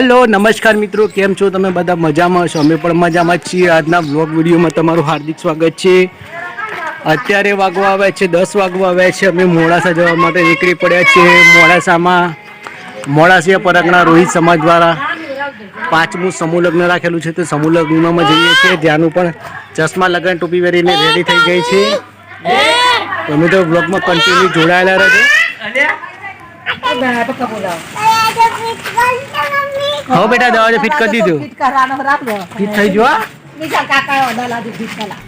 Hello નમસ્કાર મિત્રો કેમ છો તમે બધા? મજામાં છો? અમે પણ મજામાં છીએ. આજના બ્લોગ વિડીયોમાં તમારું હાર્દિક સ્વાગત છે. અત્યારે વાગવા આવ્યા છે દસ વાગવા આવ્યા છે. અમે મોડાસા જવા માટે નીકળી પડ્યા છીએ. મોડાસામાં મોડાસિયા પરગના રોહિત સમાજ દ્વારા પાંચમું સમૂહ લગ્ન રાખેલું છે. તો સમૂહ લગ્નમાં જઈએ છીએ. ત્યાંનું પણ ચશ્મા લગ્ન ટોપી પહેરીને રેડી થઈ ગઈ છે. અમે તો બ્લોગમાં કન્ટિન્યુ જોડાયેલા રહેજો. હવે બેટા દરવાજો ફિટ કરી દીધું. ફિટ કરવાનો રાખજો ફિટ થઈ જો હા? બીજા કાકા ઓર્ડર લાગી ફિટ કરા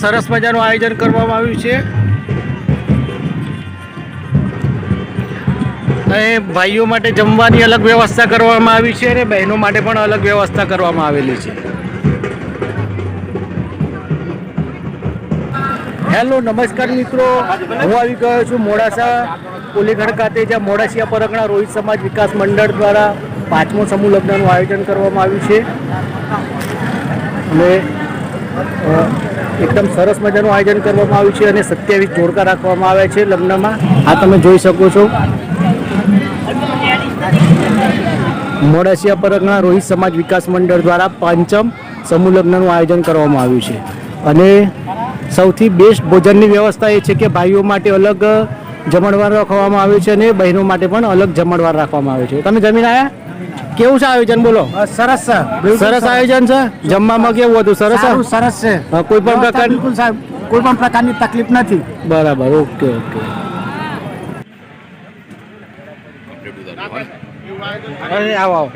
સરસ મજાનું આયોજન કરવામાં આવ્યું છે. અહીં ભાઈઓ માટે જમવાની અલગ વ્યવસ્થા કરવામાં આવી છે અને બહેનો માટે પણ અલગ વ્યવસ્થા કરવામાં આવેલી છે. હેલો, નમસ્કાર મિત્રો. હું આવી ગયો છું મોડાસા કોલીગઢ ખાતે, જ્યાં મોડાસિયા પરગણા રોહિત સમાજ વિકાસ મંડળ દ્વારા પાંચમો સમૂહ લગ્નનું આયોજન કરવામાં આવ્યું છે. અને એકદમ સરસ મજાનું આયોજન કરવામાં આવ્યું છે અને સત્યાવીસ જોડકા રાખવામાં આવ્યા છે લગ્નમાં. આ તમે જોઈ શકો છો. મોડાસિયા પરગના રોહિત સમાજ વિકાસ મંડળ દ્વારા પાંચમ સમૂહ લગ્નનું આયોજન કરવામાં આવ્યું છે. અને સૌથી બેસ્ટ ભોજનની વ્યવસ્થા એ છે કે ભાઈઓ માટે અલગ જમણવાર રાખવામાં આવ્યું છે અને બહેનો માટે પણ અલગ જમણવાર રાખવામાં આવ્યું છે. તમે જમીન આવ્યા કેવું છે આયોજન બોલો? સરસ છે. સરસ આયોજન છે? જમવામાં કેવું હતું? સરસ સારું સરસ છે. કોઈ પણ પ્રકાર બિલકુલ સારું. કોઈ પણ પ્રકારની તકલીફ નથી. બરાબર ઓકે ઓકે. અરે આવો આવો.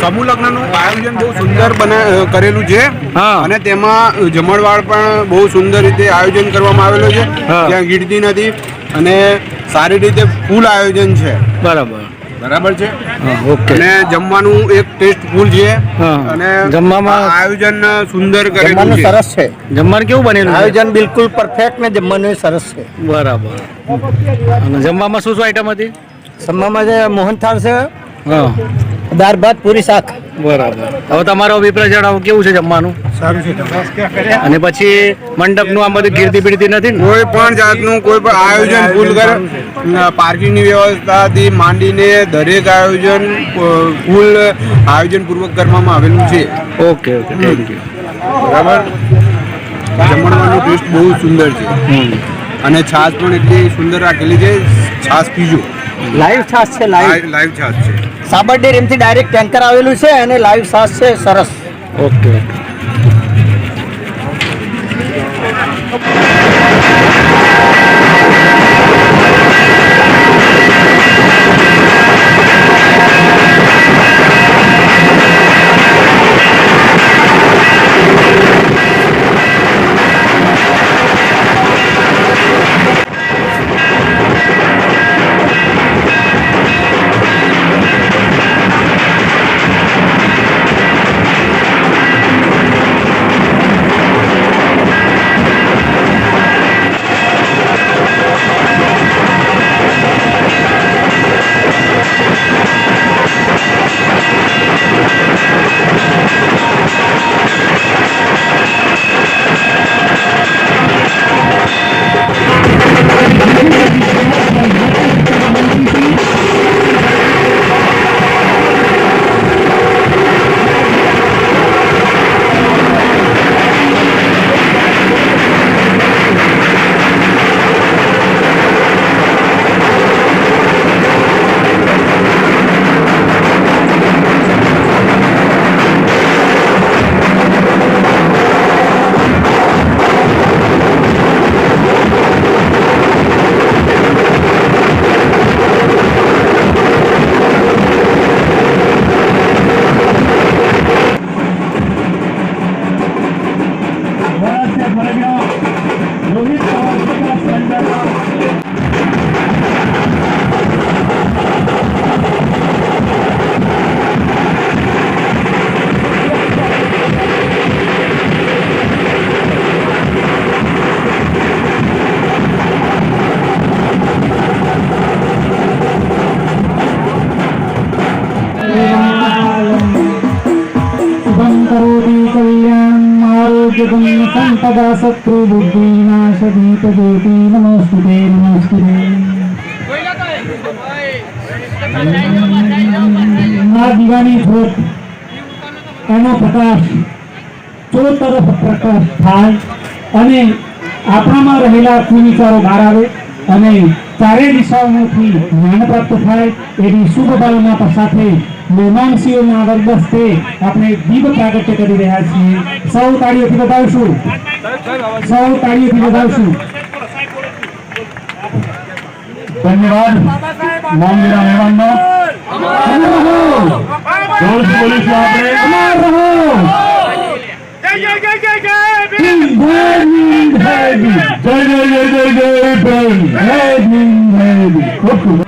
સમૂહ લગ્નનું આયોજન બહુ સુંદર બના કરેલું છે. અને તેમાં જમણવાળ પણ બહુ સુંદર રીતે આયોજન કરવામાં આવેલું છે. ત્યાં ગીરતી નથી અને સારી રીતે ફૂલ આયોજન છે. બરાબર. બરાબર છે? હા ઓકે. અને જમવાનું એક ટેસ્ટ ફૂલ છે. હા. અને જમવામાં- આયોજન સુંદર કરેલું છે. સરસ છે. જમવાનું કેવું બનેલું આયોજન બિલકુલ પરફેક્ટ ને જમવાનું સરસ છે. બરાબર. અને જમવામાં શું શું આઈટમ હતી? જમવામાં જે મોહનથાળ છે હા. દાળ ભાત પૂરી શાક. બરાબર. હવે તમારો અભિપ્રાય જણાવો કેવું છે જમવાનું? સારું છે અને પછી મંડપનું આ બધું ગીરતી બીરતી નથી કોઈ પણ જાતનું કોઈ પણ આયોજન ફૂલ કરે. પાર્કિંગની વ્યવસ્થાથી માંડીને દરેક આયોજન ફૂલ આયોજન પૂર્વક કરવામાં આવેલું છે. ઓકે ઓકે થેન્ક યુ બરાબર? જમણવાનો ટેસ્ટ બહુ સુંદર છે. અને છાશ પણ એટલી સુંદર રાખેલી છે છાશ પીજો. લાઈવ છાશ છે લાઈવ લાઈવ છાશ છે. સાબર ડેરીમાંથી ડાયરેક્ટ ટેન્કર આવેલું છે અને લાઈવ છાશ છે સરસ. ઓકે हमारे यहाँ रोहित पवार जी का संचालन ઓકે जगं संपदा शत्रुबुद्धिनाशदीपज्योति नमोस्तुते नमोस्तुते આ દીવાની જ્યોત એનો પ્રકાશ ચો તરફ પ્રકાશ થાય અને આપણામાં રહેલા કુવિચારો બહાર આવે અને ચારે દિશાઓમાંથી જ્ઞાન પ્રાપ્ત થાય એવી શુભ ભાવના સાથે મહેમાનશ્રીઓના વર્ગસ્તે આપણે દીપ પ્રાગટ્ય કરી રહ્યા છીએ સૌ તાળીઓથી બતાવશું સૌ તાળીઓથી બતાવશું ધન્યવાદ મોંઘેરા મહેમાનનો જોરથી બોલીશું આપણે અમર રહો જય જય જય જય જય ભીમ જય જય જય જય ભીમ જય ભીમ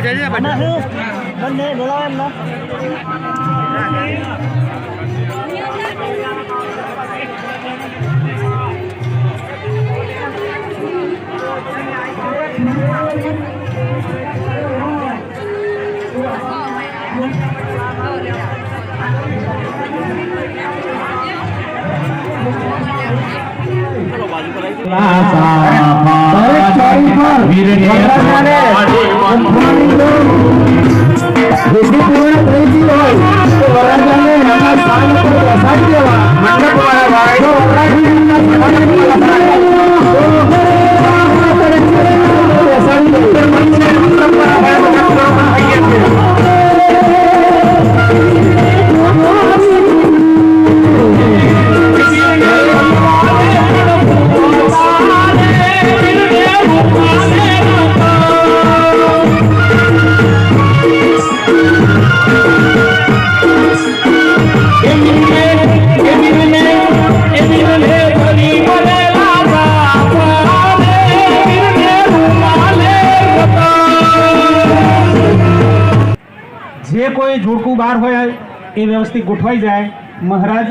બજાય છે આ બજાય છે આ બજાય બંને બહાર હોય એ વ્યવસ્થિત ગોઠવાઈ જાય. મહારાજ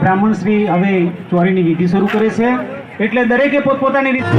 બ્રાહ્મણ શ્રી હવે ચોરીની વિધિ શરૂ કરે છે. એટલે દરેકે પોતપોતાની રીતે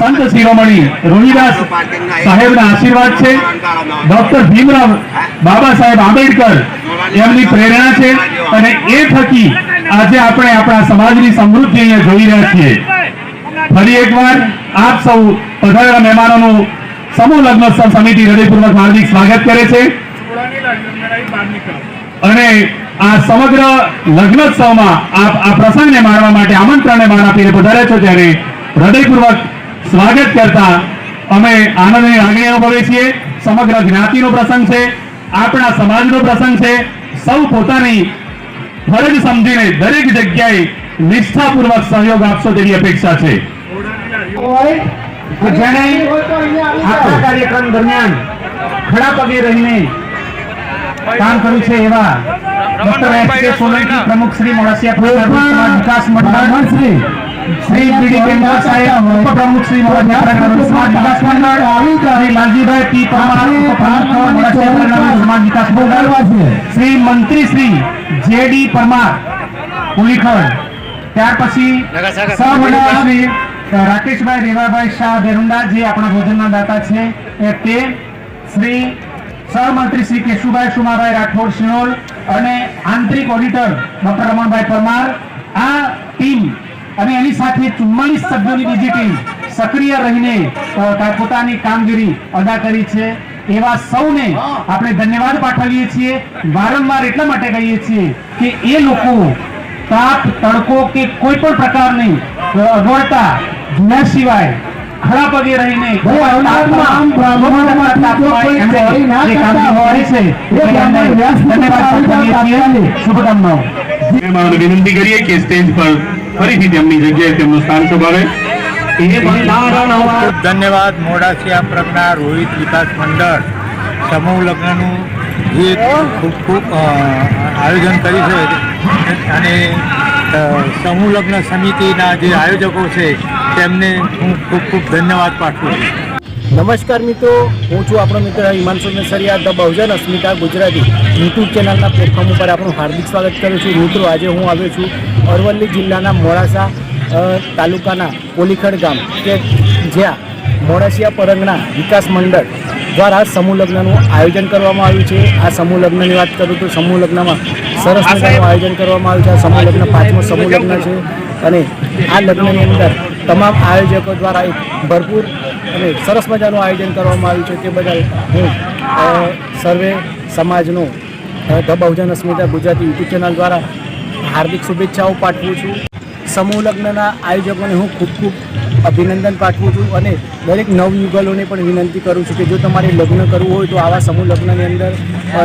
સંત શિરોમણી રોહિદાસ સાહેબના આશીર્વાદ છે. ડોક્ટર ભીમરાવ બાબા સાહેબ આંબેડકર એમની પ્રેરણા છે. અને એ થકી આજે આપણે આપણા સમાજની સમૃદ્ધિ અહીંયા જોઈ રહ્યા છીએ. ફરી એકવાર આપ સૌ પધારેલા મહેમાનોનું સમૂહ લગ્નોત્સવ સમિતિ હૃદયપૂર્વક હાર્દિક સ્વાગત કરે છે. અને આ સમગ્ર લગ્નોત્સવમાં આપ આ પ્રસંગને માણવા માટે આમંત્રણને માન આપીને પધાર્યા છો ત્યારે હૃદયપૂર્વક સ્વાગત કરતા અમે આનંદની લાગણી અનુભવીએ છીએ. સમગ્ર જ્ઞાતિનો પ્રસંગ છે, આપણા સમાજનો પ્રસંગ છે. સૌ પોતાની ફરજ સમજીને દરેક જગ્યાએ નિષ્ઠાપૂર્વક સહયોગ આપશો તેવી અપેક્ષા છે. જેણે આખા કાર્યક્રમ દરમિયાન ખડા પગે રહીને કામ કર્યું છે એવા ડોક્ટર એસ કે સોલંકી પ્રમુખ શ્રી મોડાસિયા વિકાસ મંડળ. શ્રી શ્રી બીડી કેન્દ્ર સાહેબ ઉપપ્રમુખ શ્રી સમાજ વિકાસ મંડળ શ્રી લાલજીભાઈ પી પરમાર ઉપપ્રમુખ સમાજ વિકાસ મંડળ શ્રી મંત્રી શ્રી જેડી પરમાર પુલીખડ. ત્યાર પછી સહમંડળ શ્રી રાકેશભાઈ રેવાભાઈ શાહ દેરુંડા જે આપણા ભોજનના દાતા છે એ તે શ્રી સહમંત્રી શ્રી કેશુભાઈ સુમાભાઈ રાઠોડ શિનોલ અને આંતરિક ઓડિટર ડોક્ટર રમણભાઈ પરમાર આ ટીમ અને એની સાથે ચુમ્માલીસ સભ્યોની બીજી ટીમ સક્રિય રહીને પોતાની કામગીરી અદા કરી છે. એવા સૌને આપણે ધન્યવાદ પાઠવીએ છીએ. વારંવાર એટલા માટે કહીએ છીએ કે એ લોકો તાપ તડકો કે કોઈ પણ પ્રકારની અગવડતા જોયા સિવાય ખડા પગે રહીને. શુભકામનાઓ. વિનંતી કરીએ કે સ્ટેજ પર ફરીથી તેમની જગ્યાએ તેમનું સ્થાન શોભાવે ખૂબ ધન્યવાદ, મોડાસિયા પ્રજ્ઞા, રોહિત વિકાસ મંડળ. સમૂહ લગ્નનું જે ખૂબ ખૂબ આયોજન કર્યું છે. અને સમૂહ લગ્ન સમિતિના જે આયોજકો છે, તેમને હું ખૂબ ખૂબ ધન્યવાદ પાઠવું છું. નમસ્કાર મિત્રો, હું છું આપણો મિત્ર હિમાંશુ નસરિયા ધ બહુજન અસ્મિતા ગુજરાતી. યુટ્યુબ ચેનલના પ્લેટફોર્મ ઉપર આપણું હાર્દિક સ્વાગત કરું છું. મિત્રો, આજે હું આવ્યો છું અરવલ્લી જિલ્લાના મોડાસા તાલુકાના કોલીખડ ગામ, કે જ્યાં મોડાસિયા પરંગના વિકાસ મંડળ દ્વારા સમૂહ લગ્નનું આયોજન કરવામાં આવ્યું છે. આ સમૂહ લગ્નની વાત કરું તો સમૂહ લગ્નમાં સરસ મજાનું આયોજન કરવામાં આવ્યું છે. આ સમૂહ લગ્ન પાંચમો સમૂહ લગ્ન છે અને આ લગ્નની અંદર તમામ આયોજકો દ્વારા એક ભરપૂર અને સરસ મજાનું આયોજન કરવામાં આવ્યું છે તે બદલ હું સર્વે સમાજનો the Bahujan Asmita Gujarati YouTube channel દ્વારા હાર્દિક શુભેચ્છાઓ પાઠવું છું. સમૂહ લગ્નના આયોજકોને હું ખૂબ ખૂબ અભિનંદન પાઠવું છું અને દરેક નવયુગલોને પણ વિનંતી કરું છું કે જો તમારે લગ્ન કરવું હોય તો આવા સમૂહ લગ્નની અંદર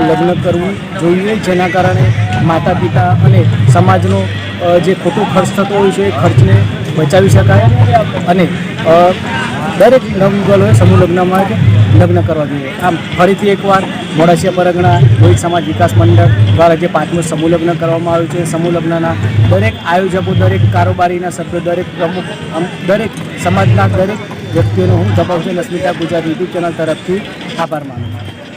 લગ્ન કરવું જોઈએ, જેના કારણે માતા પિતા અને સમાજનો જે ખોટો ખર્ચ થતો હોય છે એ ખર્ચને બચાવી શકાય અને દરેક નવયુગલોએ સમૂહ લગ્નમાં લગ્ન કરવા જોઈએ. આમ, ફરીથી એકવાર મોડાસિયા પરગણા રોહિત સમાજ વિકાસ મંડળ દ્વારા જે પાંચમું સમૂહ લગ્ન કરવામાં આવ્યું છે સમૂહ લગ્નના દરેક આયોજકો, દરેક કારોબારીના સભ્યો, દરેક પ્રમુખ, આમ, દરેક સમાજના દરેક વ્યક્તિઓનો હું દબાવશે અસ્મિતા ગુજરાત યુટ્યુબ ચેનલ તરફથી આભાર માનું છું.